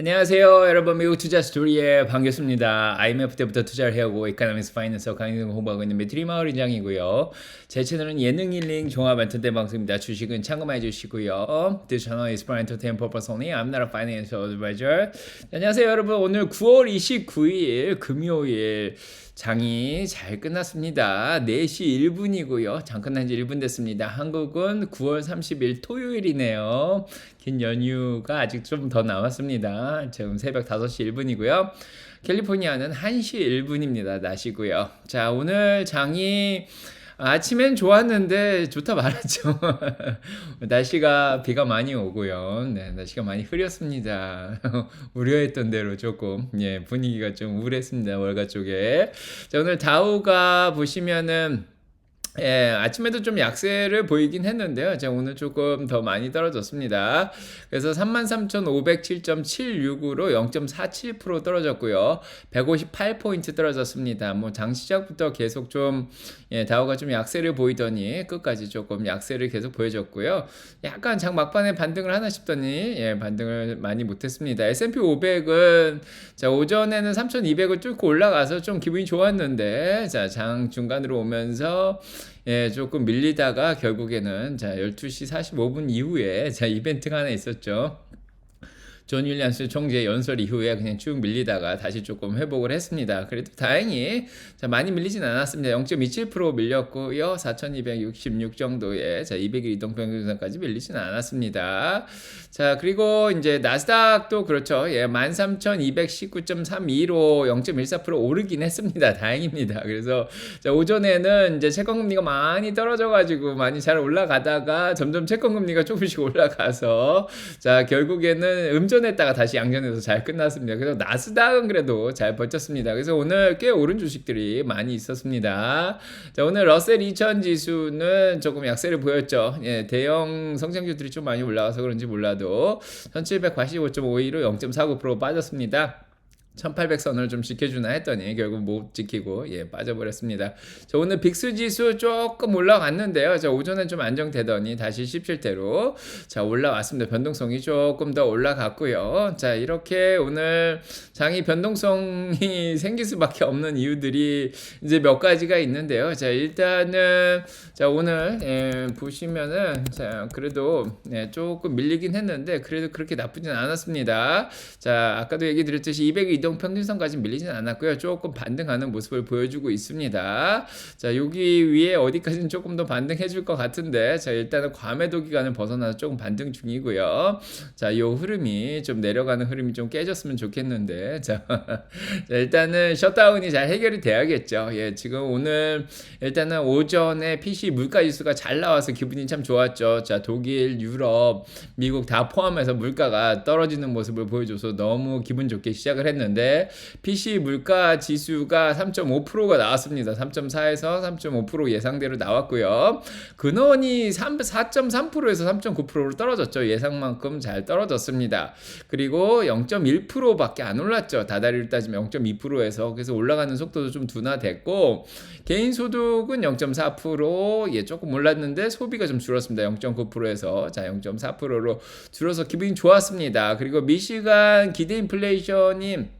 안녕하세요, 여러분. 미국 투자 스토리에 반갑습니다. IMF 때부터 투자를 해오고 이카노미스 파이낸스 강의를 공부하고 있는 매트리 마을 인장이고요. 제 채널은 예능 힐링 종합 엔터테인 방송입니다. 주식은 참고해 주시고요. This channel is for entertainment purpose only. I'm not a financial advisor. 안녕하세요, 여러분. 오늘 9월 29일 금요일 장이 잘 끝났습니다. 4시 1분이고요. 장 끝난 지 1분 됐습니다. 한국은 9월 30일 토요일이네요. 긴 연휴가 아직 좀 더 남았습니다. 지금 새벽 5시 1분이고요. 캘리포니아는 1시 1분입니다. 낮이고요. 자, 오늘 장이 아침엔 좋았는데 좋다 말았죠. 날씨가 비가 많이 오고요. 네, 날씨가 많이 흐렸습니다. 우려했던 대로 조금 예, 분위기가 좀 우울했습니다. 월가 쪽에. 자, 오늘 다우가 보시면은 예, 아침에도 좀 약세를 보이긴 했는데요. 제가 오늘 조금 더 많이 떨어졌습니다. 그래서 33,507.76으로 0.47% 떨어졌고요. 158포인트 떨어졌습니다. 뭐 장 시작부터 계속 좀 예, 다우가 좀 약세를 보이더니 끝까지 조금 약세를 계속 보여줬고요. 약간 장 막판에 반등을 하나 싶더니 예, 반등을 많이 못했습니다. S&P 500은 자 오전에는 3,200을 뚫고 올라가서 좀 기분이 좋았는데 자 장 중간으로 오면서 예, 조금 밀리다가 결국에는 자 12시 45분 이후에 자 이벤트가 하나 있었죠. 존 윌리엄스 총재 연설 이후에 그냥 쭉 밀리다가 다시 조금 회복을 했습니다. 그래도 다행히 자, 많이 밀리진 않았습니다. 0.27% 밀렸고요. 4,266 정도의 자, 200일 이동평균선까지 밀리진 않았습니다. 자, 그리고 이제 나스닥도 그렇죠. 예, 13,219.32로 0.14% 오르긴 했습니다. 다행입니다. 그래서 자, 오전에는 이제 채권 금리가 많이 떨어져 가지고 많이 잘 올라가다가 점점 채권 금리가 조금씩 올라가서 자, 결국에는 음전 음전했다가 다시 양전해서 잘 끝났습니다. 그래서 나스닥은 그래도 잘 버텼습니다. 그래서 오늘 꽤 오른 주식들이 많이 있었습니다. 자, 오늘 러셀 2000 지수는 조금 약세를 보였죠. 예, 대형 성장주들이 좀 많이 올라가서 그런지 몰라도 1785.52로 0.49% 빠졌습니다. 1800선을 좀 지켜주나 했더니 결국 못 지키고 예 빠져버렸습니다. 자, 오늘 빅스 지수 조금 올라갔는데요. 자, 오전에 좀 안정되더니 다시 17대로 자 올라왔습니다. 변동성이 조금 더 올라갔고요. 자 이렇게 오늘 장이 변동성이 생길 수밖에 없는 이유들이 이제 몇 가지가 있는데요. 자 일단은 자 오늘 예, 보시면은 자 그래도 예, 조금 밀리긴 했는데 그래도 그렇게 나쁘진 않았습니다. 자 아까도 얘기 드렸듯이 200이 이동 평균선까지 밀리진 않았고요. 조금 반등하는 모습을 보여주고 있습니다. 자, 여기 위에 어디까지는 조금 더 반등해 줄 것 같은데 자, 일단은 과매도 기간을 벗어나서 조금 반등 중이고요. 자, 요 흐름이 좀 내려가는 흐름이 좀 깨졌으면 좋겠는데 자, 자 일단은 셧다운이 잘 해결이 돼야겠죠. 예, 지금 오늘 일단은 오전에 PC 물가 지수가 잘 나와서 기분이 참 좋았죠. 자, 독일, 유럽, 미국 다 포함해서 물가가 떨어지는 모습을 보여줘서 너무 기분 좋게 시작을 했는데 있는데 PC 물가 지수가 3.5%가 나왔습니다. 3.4에서 3.5% 예상대로 나왔고요. 근원이 4.3%에서 3.9%로 떨어졌죠. 예상만큼 잘 떨어졌습니다. 그리고 0.1%밖에 안 올랐죠. 다달이를 따지면 0.2%에서 그래서 올라가는 속도도 좀 둔화됐고 개인 소득은 0.4% 예, 조금 올랐는데 소비가 좀 줄었습니다. 0.9%에서 자 0.4%로 줄어서 기분이 좋았습니다. 그리고 미시간 기대 인플레이션이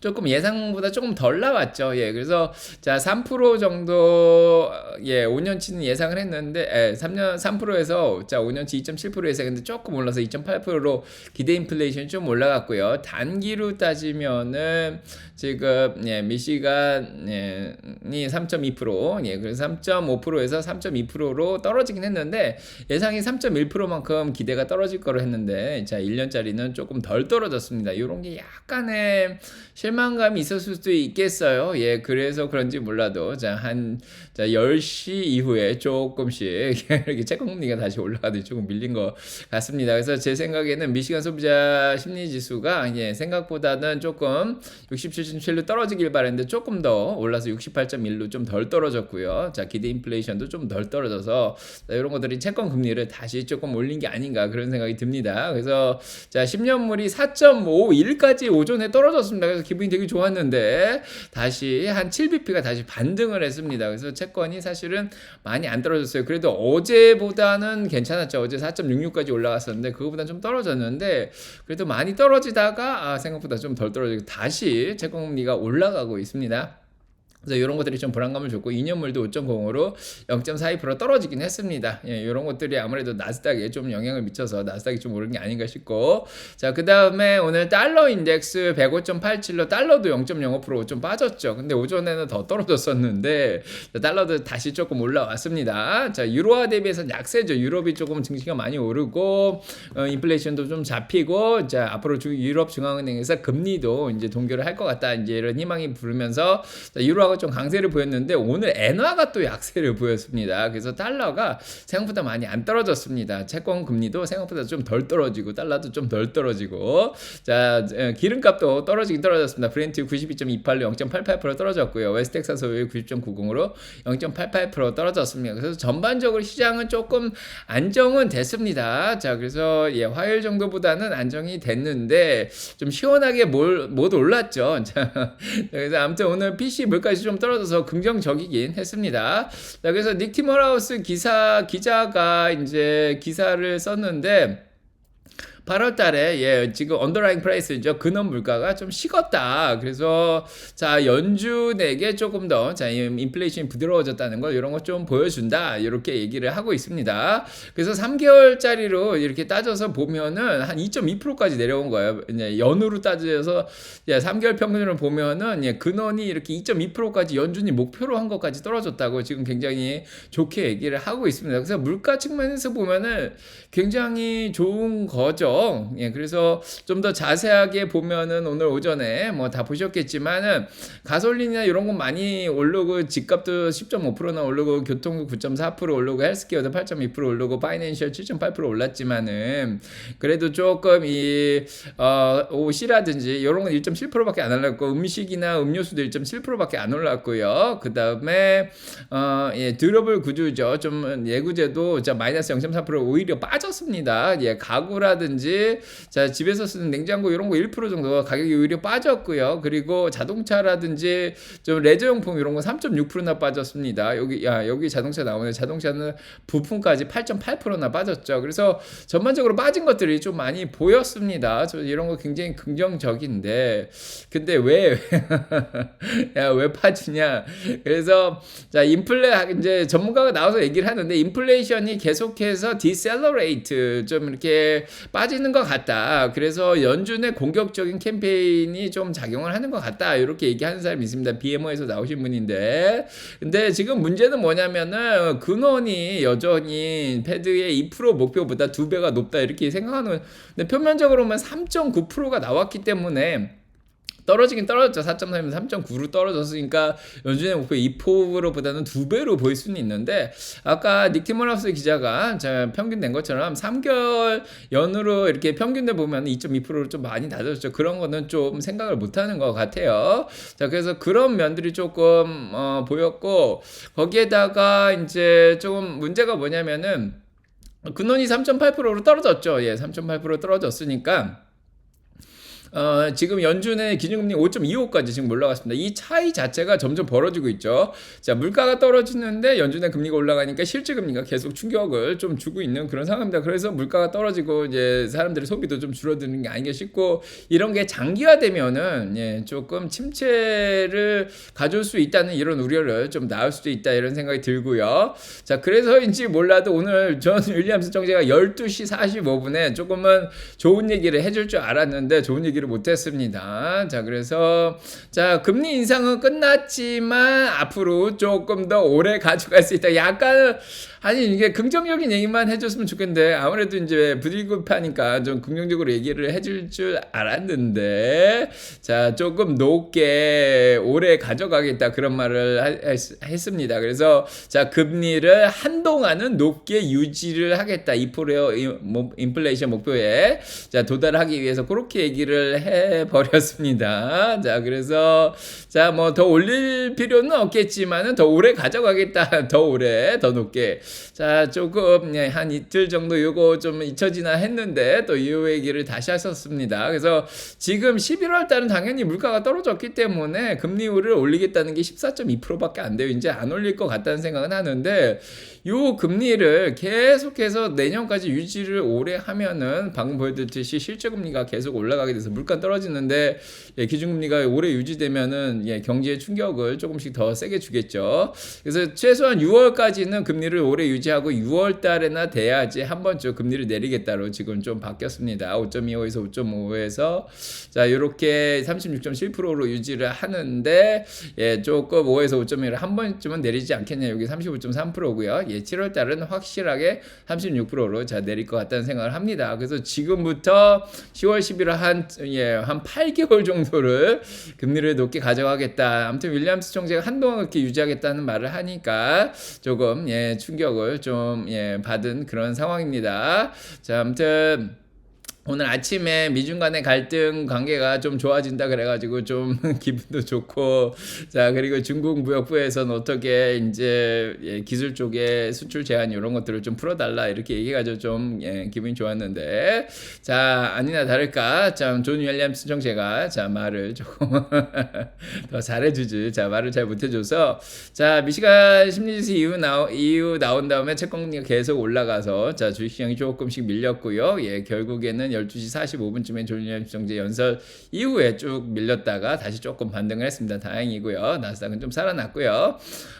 조금 예상보다 조금 덜 나왔죠. 예, 그래서 자, 3% 정도 예, 5년치는 예상을 했는데 예, 3년 3%에서 자, 5년치 2.7% 예상했는데 조금 올라서 2.8%로 기대 인플레이션이 좀 올라갔고요. 단기로 따지면은 지금 예, 미시간이 예, 3.2% 예, 그래서 3.5%에서 3.2%로 떨어지긴 했는데 예상이 3.1%만큼 기대가 떨어질 거로 했는데 자, 1년짜리는 조금 덜 떨어졌습니다. 이런 게 약간의 실망감이 있었을 수도 있겠어요. 예, 그래서 그런지 몰라도 자, 한 자, 10시 이후에 조금씩 이렇게 채권 금리가 다시 올라가듯 조금 밀린 것 같습니다. 그래서 제 생각에는 미시간 소비자 심리 지수가 예, 생각보다는 조금 67.7로 떨어지길 바랬는데 조금 더 올라서 68.1로 좀 덜 떨어졌고요. 자, 기대 인플레이션도 좀 덜 떨어져서 자, 이런 것들이 채권 금리를 다시 조금 올린 게 아닌가 그런 생각이 듭니다. 그래서 자, 10년물이 4.51까지 오전에 떨어졌습니다. 그래서 기분이 되게 좋았는데 다시 한 7bp가 다시 반등을 했습니다. 그래서 채권이 사실은 많이 안 떨어졌어요. 그래도 어제보다는 괜찮았죠. 어제 4.66까지 올라갔었는데 그거보다 좀 떨어졌는데 그래도 많이 떨어지다가 아, 생각보다 좀 덜 떨어지고 다시 채권금리가 올라가고 있습니다. 그래서 이런 것들이 좀 불안감을 줬고 2년물도 5.0으로 0.42% 떨어지긴 했습니다. 예, 이런 것들이 아무래도 나스닥에 좀 영향을 미쳐서 나스닥이 좀 오른 게 아닌가 싶고 자, 그 다음에 오늘 달러 인덱스 105.87로 달러도 0.05%좀 빠졌죠. 근데 오전에는 더 떨어졌었는데 자, 달러도 다시 조금 올라왔습니다. 자, 유로화 대비해서 약세죠. 유럽이 조금 증시가 많이 오르고 어, 인플레이션도 좀 잡히고 자, 앞으로 주, 유럽 중앙은행에서 금리도 이제 동결을 할 것 같다. 이제 이런 희망이 부르면서 자, 유로화 가 좀 강세를 보였는데 오늘 엔화가 또 약세를 보였습니다. 그래서 달러가 생각보다 많이 안 떨어졌습니다. 채권 금리도 생각보다 좀 덜 떨어지고 달러도 좀 덜 떨어지고 자 기름값도 떨어지긴 떨어졌습니다. 브렌트 92.28로 0.88% 떨어졌고요. 웨스텍사스 오일 90.90으로 0.88% 떨어졌습니다. 그래서 전반적으로 시장은 조금 안정은 됐습니다. 자 그래서 예, 화요일 정도보다는 안정이 됐는데 좀 시원하게 뭘, 못 올랐죠. 자, 그래서 아무튼 오늘 PC 물가 지좀 떨어져서 긍정적이긴 했습니다. 자, 그래서 닉 티머라우스 기사 기자가 이제 기사를 썼는데 8월 달에 예, 지금 언더라인 프라이스죠. 근원 물가가 좀 식었다. 그래서 자, 연준에게 조금 더 자, 인플레이션이 부드러워졌다는 걸 이런 거 좀 보여준다. 이렇게 얘기를 하고 있습니다. 그래서 3개월짜리로 이렇게 따져서 보면은 한 2.2%까지 내려온 거예요. 이제 연으로 따져서 예, 3개월 평균으로 보면은 예, 근원이 이렇게 2.2%까지 연준이 목표로 한 것까지 떨어졌다고 지금 굉장히 좋게 얘기를 하고 있습니다. 그래서 물가 측면에서 보면은 굉장히 좋은 거죠. 예, 그래서 좀 더 자세하게 보면은 오늘 오전에 뭐 다 보셨겠지만은 가솔린이나 이런 거 많이 오르고 집값도 10.5%나 오르고 교통도 9.4% 오르고 헬스케어도 8.2% 오르고 파이낸셜 7.8% 올랐지만은 그래도 조금 이 어, 옷이라든지 이런 건 1.7%밖에 안 올랐고 음식이나 음료수도 1.7%밖에 안 올랐고요. 그 다음에 어, 예, 드러블 구조죠. 좀 예구제도 자 마이너스 0.4% 오히려 빠졌습니다. 예, 가구라든지 자 집에서 쓰는 냉장고 이런 거 1% 정도 가격이 오히려 빠졌고요. 그리고 자동차라든지 좀 레저용품 이런 거 3.6%나 빠졌습니다. 여기 야 여기 자동차 나오네. 자동차는 부품까지 8.8%나 빠졌죠. 그래서 전반적으로 빠진 것들이 좀 많이 보였습니다. 저 이런 거 굉장히 긍정적인데 근데 왜 야, 왜 빠지냐? 그래서 자 인플레 이제 전문가가 나와서 얘기를 하는데 인플레이션이 계속해서 디셀러레이트 좀 이렇게 빠 지는 것 같다. 그래서 연준의 공격적인 캠페인이 좀 작용을 하는 것 같다. 이렇게 얘기하는 사람이 있습니다. BMO에서 나오신 분인데. 근데 지금 문제는 뭐냐면은 근원이 여전히 패드의 2% 목표보다 두 배가 높다. 이렇게 생각하는. 근데 표면적으로는 3.9%가 나왔기 때문에 떨어지긴 떨어졌죠. 4.3에서 3.9로 떨어졌으니까 연준의 목표 2%보다는 두 배로 보일 수는 있는데 아까 닉티머라스 기자가 자 평균 낸 것처럼 3개월 연으로 이렇게 평균대 보면 2.2%로 좀 많이 낮아졌죠. 그런 거는 좀 생각을 못 하는 것 같아요. 자, 그래서 그런 면들이 조금 어, 보였고 거기에다가 이제 조금 문제가 뭐냐면은 근원이 3.8%로 떨어졌죠. 예, 3.8% 떨어졌으니까 어, 지금 연준의 기준금리 5.25까지 지금 올라갔습니다. 이 차이 자체가 점점 벌어지고 있죠. 자, 물가가 떨어지는데 연준의 금리가 올라가니까 실제 금리가 계속 충격을 좀 주고 있는 그런 상황입니다. 그래서 물가가 떨어지고 이제 사람들의 소비도 좀 줄어드는 게 아닌가 싶고 이런 게 장기화되면은 예, 조금 침체를 가져올 수 있다는 이런 우려를 좀 나올 수도 있다 이런 생각이 들고요. 자, 그래서인지 몰라도 오늘 전 윌리엄스 정제가 12시 45분에 조금은 좋은 얘기를 해줄 줄 알았는데 좋은 얘기 얘기를 못했습니다. 자, 그래서 자 금리 인상은 끝났지만 앞으로 조금 더 오래 가져갈 수 있다. 약간 아니 이게 긍정적인 얘기만 해줬으면 좋겠는데 아무래도 이제 부들급하니까 좀 긍정적으로 얘기를 해줄 줄 알았는데 자 조금 높게 오래 가져가겠다 그런 말을 하, 했습니다. 그래서 자 금리를 한동안은 높게 유지를 하겠다 2%의 인플레이션 목표에 자 도달하기 위해서 그렇게 얘기를 해 버렸습니다. 자, 그래서 자, 뭐 더 올릴 필요는 없겠지만은 더 오래 가져가겠다. 더 오래, 더 높게. 자, 조금 예, 한 이틀 정도 요거 좀 잊혀지나 했는데 또 이 얘기를 다시 하셨습니다. 그래서 지금 11월 달은 당연히 물가가 떨어졌기 때문에 금리를 올리겠다는 게 14.2%밖에 안 돼요. 이제 안 올릴 것 같다는 생각은 하는데 요 금리를 계속해서 내년까지 유지를 오래 하면은 방금 보여드렸듯이 실제 금리가 계속 올라가게 돼서 물가 떨어지는데 예, 기준금리가 오래 유지되면은 예, 경제에 충격을 조금씩 더 세게 주겠죠. 그래서 최소한 6월까지는 금리를 오래 유지하고 6월 달에나 돼야지 한 번쯤 금리를 내리겠다로 지금 좀 바뀌었습니다. 5.25에서 5.5에서 자 요렇게 36.7%로 유지를 하는데 예, 조금 5에서 5.1을 한 번쯤은 내리지 않겠냐. 여기 35.3%고요. 예, 7월 달은 확실하게 36%로 자 내릴 것 같다는 생각을 합니다. 그래서 지금부터 10월 11월 한 예, 한 8개월 정도를 금리를 높게 가져가겠다. 아무튼 윌리엄스 총재가 한동안 그렇게 유지하겠다는 말을 하니까 조금 예, 충격을 좀 예, 받은 그런 상황입니다. 자, 아무튼 오늘 아침에 미중 간의 갈등 관계가 좀 좋아진다 그래가지고 좀 기분도 좋고. 자 그리고 중국 무역부에서는 어떻게 이제 예, 기술 쪽에 수출 제한 이런 것들을 좀 풀어달라 이렇게 얘기해가지고 좀 예, 기분이 좋았는데. 자 아니나 다를까. 참존 윌리엄스 정제가 자 말을 조금 더 잘해주지. 자 말을 잘 못해줘서. 자 미시간 심리지수 이후 나오 이후 나온 다음에 채권리가 계속 올라가서 자 주식 시장이 조금씩 밀렸고요. 예 결국에는 12시 45분쯤에 조니엄 정제 연설 이후에 쭉 밀렸다가 다시 조금 반등을 했습니다. 다행이고요. 나스닥은 좀 살아났고요.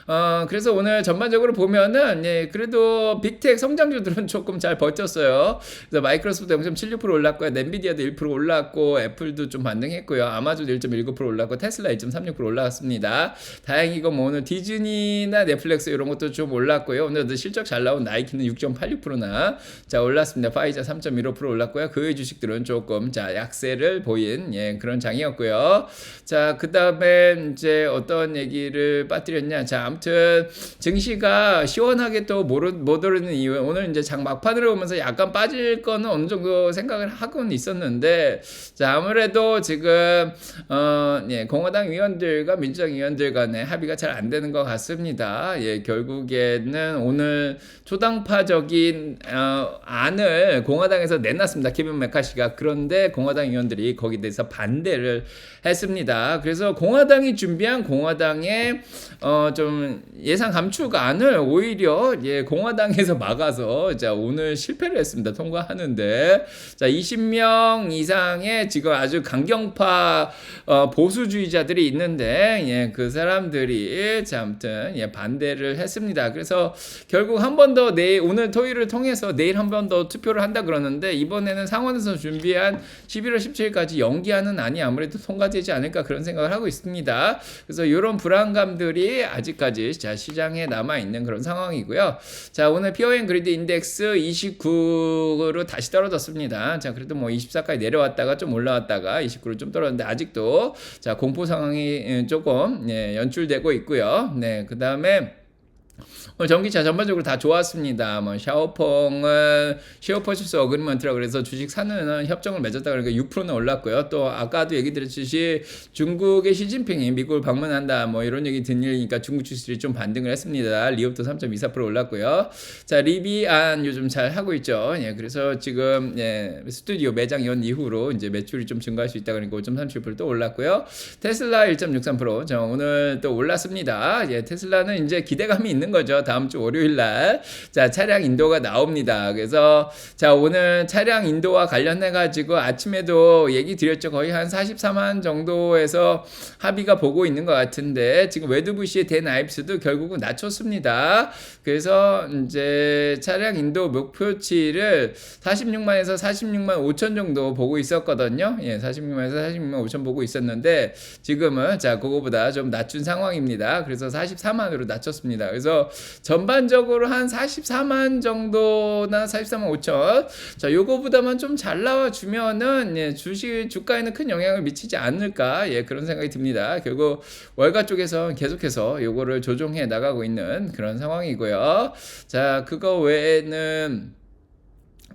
어, 그래서 오늘 전반적으로 보면은 예, 그래도 빅텍 성장주들은 조금 잘 버텼어요. 그래서 마이크로소프트 0.76% 올랐고요. 넷비디아도 1% 올랐고 애플도 좀 반등했고요. 아마존도 1.19% 올랐고 테슬라 1.36% 올라갔습니다. 다행이고 뭐 오늘 디즈니나 넷플릭스 이런 것도 좀 올랐고요. 오늘도 실적 잘 나온 나이키는 6.86%나 자 올랐습니다. 파이자 3.15% 올랐고요. 그외 주식들은 조금 자 약세를 보인 예, 그런 장이었고요. 자 그다음에 이제 어떤 얘기를 빠뜨렸냐. 자 아무튼 증시가 시원하게 또못 오르는 이유 오늘 이제 장 막판으로 오면서 약간 빠질 거는 어느 정도 생각을 하고는 있었는데 자 아무래도 지금 어, 예, 공화당 위원들과 민주당 위원들 간의 합의가 잘 안 되는 것 같습니다. 예, 결국에는 오늘 초당파적인 어, 안을 공화당에서 내놨습니다. 케빈 메카시가 그런데 공화당 의원들이 거기에 대해서 반대를 했습니다. 그래서 공화당이 준비한 공화당의 어, 좀 예상 감축안을 오히려 예, 공화당에서 막아서 자 오늘 실패를 했습니다. 통과하는데 자 20명 이상의 지금 아주 강경파 어, 보수주의자들이 있는데 예, 그 사람들이 자 아무튼 예, 반대를 했습니다. 그래서 결국 한 번 더 내일 오늘 토요일을 통해서 내일 한 번 더 투표를 한다 그러는데 이번에는 상원에서 준비한 11월 17일까지 연기하는 안이 아무래도 통과되지 않을까 그런 생각을 하고 있습니다. 그래서 이런 불안감들이 아직까지 자 시장에 남아 있는 그런 상황이고요. 자 오늘 피어앤 그리드 인덱스 29로 다시 떨어졌습니다. 자 그래도 뭐 24까지 내려왔다가 좀 올라왔다가 29로 좀 떨어졌는데 아직도 자 공포 상황이 조금 예, 연출되고 있고요. 네 그 다음에 오늘 전기차 전반적으로 다 좋았습니다. 뭐 샤오펑은 쉐어 퍼치스 어그리먼트라 그래서 주식 사는 협정을 맺었다 그러니까 6%는 올랐고요. 또 아까도 얘기 드렸듯이 중국의 시진핑이 미국을 방문한다 뭐 이런 얘기 들리니까 중국 주식들이 좀 반등을 했습니다. 리옵도 3.24% 올랐고요. 자 리비안 요즘 잘 하고 있죠. 예, 그래서 지금 예, 스튜디오 매장 연 이후로 이제 매출이 좀 증가할 수 있다 그러니까 5.37%또 올랐고요. 테슬라 1.63%. 자 오늘 또 올랐습니다. 예, 테슬라는 이제 기대감이 있는 거죠. 다음 주 월요일 날. 자, 차량 인도가 나옵니다. 그래서 자, 오늘 차량 인도와 관련해 가지고 아침에도 얘기 드렸죠. 거의 한 44만 정도에서 합의가 보고 있는 것 같은데 지금 웨드부시의 대나입스도 결국은 낮췄습니다. 그래서 이제 차량 인도 목표치를 46만에서 46만 5천 정도 보고 있었거든요. 예, 46만에서 46만 5천 보고 있었는데 지금은 자, 그거보다 좀 낮춘 상황입니다. 그래서 44만으로 낮췄습니다. 그래서 전반적으로 한 44만 정도나 44만 5천. 자, 요거보다만 좀 잘 나와 주면은 예, 주식 주가에는 큰 영향을 미치지 않을까? 예, 그런 생각이 듭니다. 결국 월가 쪽에서 계속해서 요거를 조정해 나가고 있는 그런 상황이고요. 자, 그거 외에는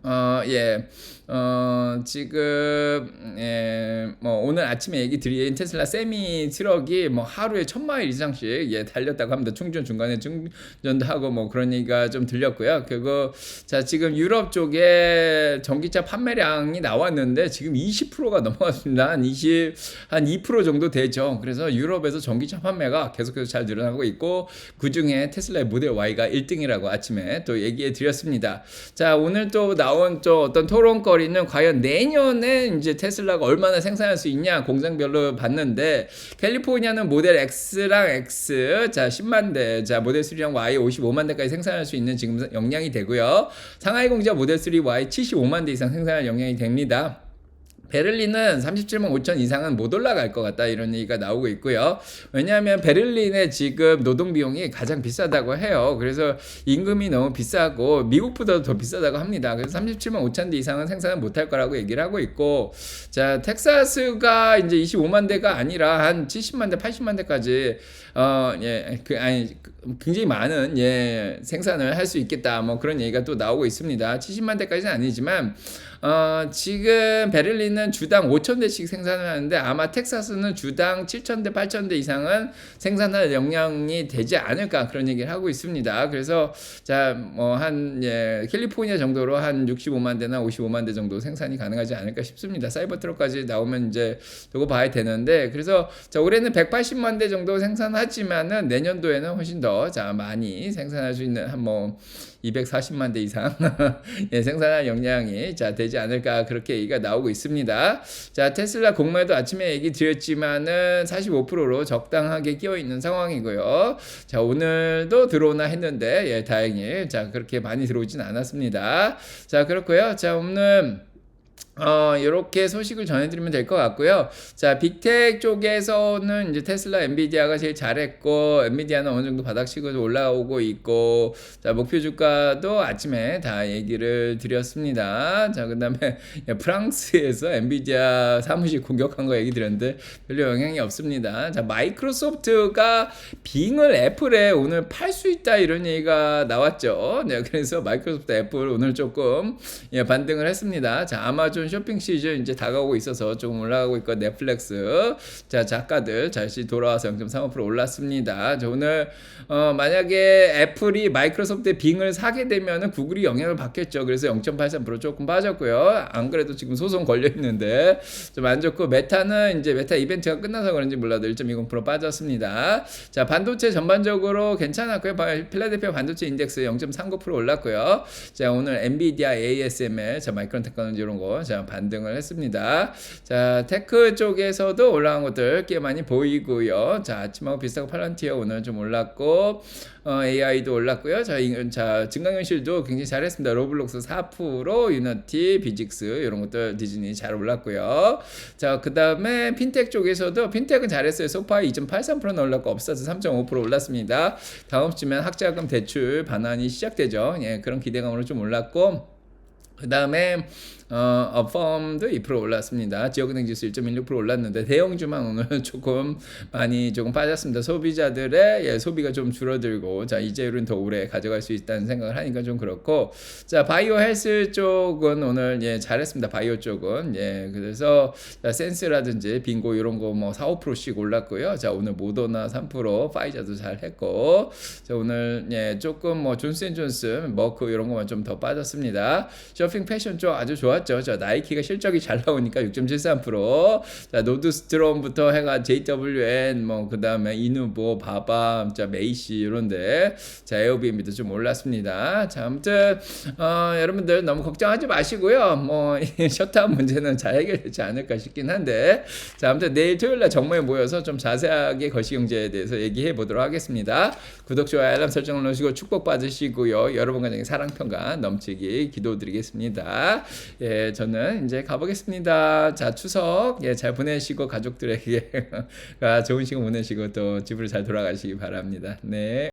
어, 예. 어, 지금, 예, 뭐, 오늘 아침에 얘기 드린 테슬라 세미 트럭이 뭐 하루에 천마일 이상씩, 예, 달렸다고 합니다. 충전 중간에 충전도 하고 뭐 그런 얘기가 좀 들렸고요. 그리고, 자, 지금 유럽 쪽에 전기차 판매량이 나왔는데 지금 20%가 넘어갔습니다. 한 20, 한 2% 정도 되죠. 그래서 유럽에서 전기차 판매가 계속해서 잘 늘어나고 있고, 그 중에 테슬라의 모델 Y가 1등이라고 아침에 또 얘기해 드렸습니다. 자, 오늘 또 나 온또 어떤 토론거리는 과연 내년에 이제 테슬라가 얼마나 생산할 수 있냐 공장별로 봤는데 캘리포니아는 모델 X랑 X 자 10만 대, 자 모델 3랑 Y 55만 대까지 생산할 수 있는 지금 역량이 되고요. 상하이 공장 모델 3 Y 75만 대 이상 생산할 역량이 됩니다. 베를린은 37만 5천 이상은 못 올라갈 것 같다 이런 얘기가 나오고 있고요. 왜냐하면 베를린의 지금 노동 비용이 가장 비싸다고 해요. 그래서 임금이 너무 비싸고 미국보다도 더 비싸다고 합니다. 그래서 37만 5천 대 이상은 생산을 못 할 거라고 얘기를 하고 있고, 자 텍사스가 이제 25만 대가 아니라 한 70만 대, 80만 대까지 어, 예, 그, 아니, 굉장히 많은, 예, 생산을 할 수 있겠다. 뭐 그런 얘기가 또 나오고 있습니다. 70만 대까지는 아니지만, 어, 지금 베를린은 주당 5천 대씩 생산을 하는데 아마 텍사스는 주당 7천 대, 8천 대 이상은 생산할 역량이 되지 않을까 그런 얘기를 하고 있습니다. 그래서 자, 뭐한 예, 캘리포니아 정도로 한 65만 대나 55만 대 정도 생산이 가능하지 않을까 싶습니다. 사이버 트럭까지 나오면 이제 두고 봐야 되는데 그래서 자, 올해는 180만 대 정도 생산하지만은 내년도에는 훨씬 더 자, 많이 생산할 수 있는 한 뭐 240만 대 이상 예, 생산할 역량이 자 되지 않을까 그렇게 얘기가 나오고 있습니다. 자 테슬라 공매도 아침에 얘기 드렸지만은 45%로 적당하게 끼어 있는 상황이고요. 자 오늘도 들어오나 했는데 예 다행히 자 그렇게 많이 들어오진 않았습니다. 자 그렇고요. 자 오늘 어, 이렇게 소식을 전해드리면 될 것 같고요. 자, 빅텍 쪽에서는 이제 테슬라, 엔비디아가 제일 잘했고, 엔비디아는 어느 정도 바닥치고 올라오고 있고, 자, 목표 주가도 아침에 다 얘기를 드렸습니다. 자, 그 다음에 프랑스에서 엔비디아 사무실 공격한 거 얘기 드렸는데 별로 영향이 없습니다. 자, 마이크로소프트가 빙을 애플에 오늘 팔 수 있다 이런 얘기가 나왔죠. 네, 그래서 마이크로소프트 애플 오늘 조금 예, 반등을 했습니다. 자, 아마존 쇼핑 시즌 이제 다가오고 있어서 조금 올라가고 있고 넷플릭스 자 작가들 다시 돌아와서 0.35% 올랐습니다. 자, 오늘 어, 만약에 애플이 마이크로소프트의 빙을 사게 되면은 구글이 영향을 받겠죠. 그래서 0.83% 조금 빠졌고요. 안 그래도 지금 소송 걸려 있는데 좀 안 좋고 메타는 이제 메타 이벤트가 끝나서 그런지 몰라도 1.20% 빠졌습니다. 자 반도체 전반적으로 괜찮았고요. 필라델피아 반도체 인덱스 0.39% 올랐고요. 자 오늘 엔비디아, ASML, 자 마이크론 테크놀로지 이런 거 자 반등을 했습니다. 자 테크 쪽에서도 올라간 것들 꽤 많이 보이고요. 자 아침하고 비슷하고 팔란티어 오늘 좀 올랐고 어, AI도 올랐고요. 자, 이, 자 증강현실도 굉장히 잘했습니다. 로블록스 4%, 유너티, 비직스 이런 것들 디즈니 잘 올랐고요. 자, 그 다음에 핀텍 쪽에서도 핀텍은 잘했어요. 소파이 2.83% 올랐고 업사스 3.5% 올랐습니다. 다음 주면 학자금 대출 반환이 시작되죠. 예, 그런 기대감으로 좀 올랐고 그 다음에 어, 어펌도 2% 올랐습니다. 지역은행 지수 1.16% 올랐는데 대형주만 오늘 조금 많이 조금 빠졌습니다. 소비자들의 예, 소비가 좀 줄어들고 자 이재율은 더 오래 가져갈 수 있다는 생각을 하니까 좀 그렇고 자 바이오 헬스 쪽은 오늘 예 잘했습니다. 바이오 쪽은 예 그래서 자, 센스라든지 빙고 이런 거 뭐 4, 5%씩 올랐고요. 자 오늘 모더나 3% 파이자도 잘했고 자 오늘 예 조금 뭐 존슨존슨 머크 이런 거만 좀 더 빠졌습니다. 쇼핑 패션 쪽 아주 좋았죠. 저 나이키가 실적이 잘 나오니까 6.73%. 자, 노드스트롬부터 해가 JWN 뭐 그다음에 이누보, 바밤, 자 메이시 이런데 자 에어비앤비도 좀 올랐습니다. 자, 아무튼 어, 여러분들 너무 걱정하지 마시고요. 뭐 셧다운 문제는 잘 해결되지 않을까 싶긴 한데 자, 아무튼 내일 토요일 날 정모에 모여서 좀 자세하게 거시경제에 대해서 얘기해 보도록 하겠습니다. 구독, 좋아요, 알람 설정을 넣으시고 축복 받으시고요. 여러분 간의 사랑 평가 넘치기 기도드리 겠습니다. 예, 저는 이제 가보겠습니다. 자, 추석 예, 잘 보내시고 가족들에게 좋은 시간 보내시고 또 집으로 잘 돌아가시기 바랍니다. 네.